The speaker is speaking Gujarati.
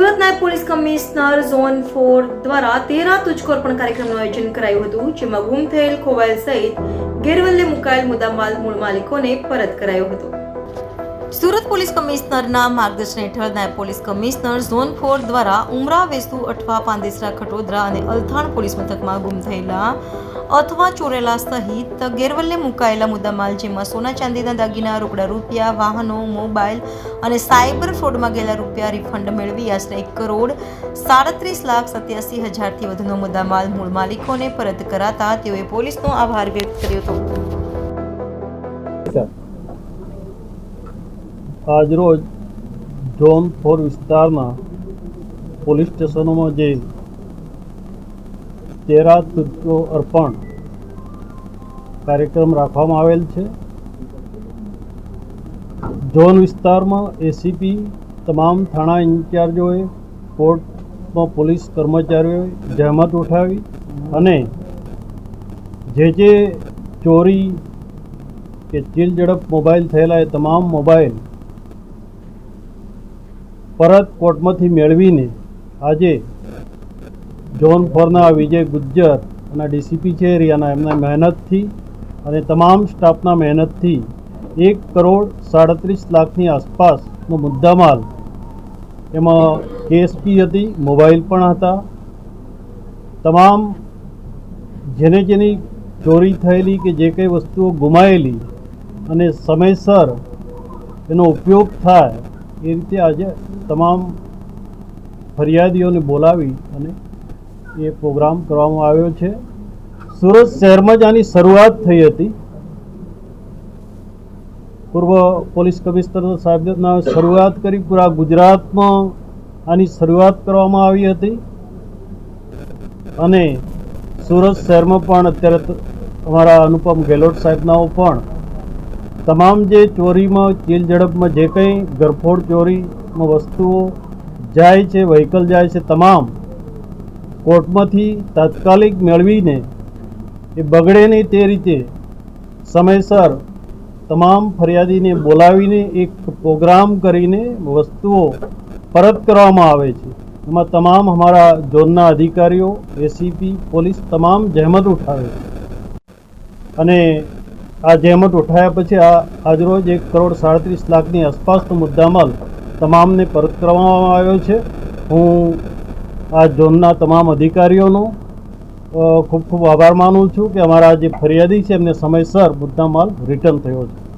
Surat police commissioner zone four દ્વારા તેરા તુજકો અર્પણ કાર્યક્રમનું આયોજન કરાયું હતું, જેમાં ગુમ થયેલ ખોવાયેલ સહિત ગેરવલ્લે મુકાયેલ મુદ્દામાલ મૂળ માલિકોને પરત કરાયો હતો. સુરત પોલીસ કમિશનરના માર્ગદર્શન હેઠળ નાયબ પોલીસ કમિશનર ઝોન ફોર દ્વારા ઉમરા, વેસુ, અઠવા, પાંદેસરા, ખટોદરા અને અલથાણ પોલીસ મથકમાં ગુમ થયેલા અથવા ચોરેલા સહિત ગેરવલ્લે મુકાયેલા મુદ્દામાલ, જેમાં સોના ચાંદીના દાગીના, રોકડા રૂપિયા, વાહનો, મોબાઈલ અને સાયબર ફ્રોડમાં ગયેલા રૂપિયા રિફંડ મેળવી આશરે એક કરોડ સાડત્રીસ લાખ સત્યાસી હજારથી વધુનો મુદ્દામાલ મૂળ માલિકોને પરત કરાતા તેઓએ પોલીસનો આભાર વ્યક્ત કર્યો હતો. આજરોજ ઝોન ફોર વિસ્તારના પોલીસ સ્ટેશનોમાં જે તેરા તુજકો અર્પણ કાર્યક્રમ રાખવામાં આવેલ છે. ઝોન વિસ્તારમાં એસીપી તમામ થાણા ઇન્ચાર્જોએ, કોર્ટમાં પોલીસ કર્મચારીઓએ જહેમત ઉઠાવી અને જે જે ચોરી કે ચીલ ઝડપ મોબાઈલ થયેલા એ તમામ મોબાઈલ પરત કોર્ટમાંથી મેળવીને આજે ઝોન ફોરના વિજય ગુજ્જર અને ડીસીપી છે એરિયાના એમના મહેનતથી અને તમામ સ્ટાફના મહેનતથી એક કરોડ સાડત્રીસ લાખની આસપાસનો મુદ્દામાલ એમાં કેએસપી હતી, મોબાઈલ પણ હતા. તમામ જેને જેની ચોરી થયેલી કે જે કંઈ વસ્તુઓ ગુમાયેલી અને સમયસર એનો ઉપયોગ થાય એ રીતે આજે તમામ ફરિયાદીઓને બોલાવી અને એ પ્રોગ્રામ કરવામાં આવ્યો છે. સુરત શહેરમાં જ આની શરૂઆત થઈ હતી. પૂર્વ પોલીસ કમિશનર સાહેબના શરૂઆત કરી, પૂરા ગુજરાતમાં આની શરૂઆત કરવામાં આવી હતી. અને સુરત શહેરમાં પણ અત્યારે અમારા અનુપમ ગેહલોત સાહેબનાઓ પણ તમામ જે ચોરીમાં ચીલ ઝડપમાં જે કંઈ ગરફોડ ચોરીમાં વસ્તુઓ જાય છે વ્હીકલ જાય છે, તમામ કોર્ટમાંથી તાત્કાલિક મેળવીને એ બગડે નહીં તે રીતે સમયસર તમામ ફરિયાદીને બોલાવીને એક પ્રોગ્રામ કરીને વસ્તુઓ પરત કરવામાં આવે છે. એમાં તમામ અમારા ઝોનના અધિકારીઓ એસીપી પોલીસ તમામ જહેમત ઉઠાવે છે. અને આ જહેમત ઉઠાયા પછી આ આજરોજ એક કરોડ સાડત્રીસ લાખની આસપાસનો મુદ્દામાલ તમામને પરત કરવામાં આવ્યો છે. હું આ ઝોનના તમામ અધિકારીઓનો ખૂબ ખૂબ આભાર માનું છું કે અમારા જે ફરિયાદી છે એમને સમયસર મુદ્દામાલ રિટર્ન થયો છે.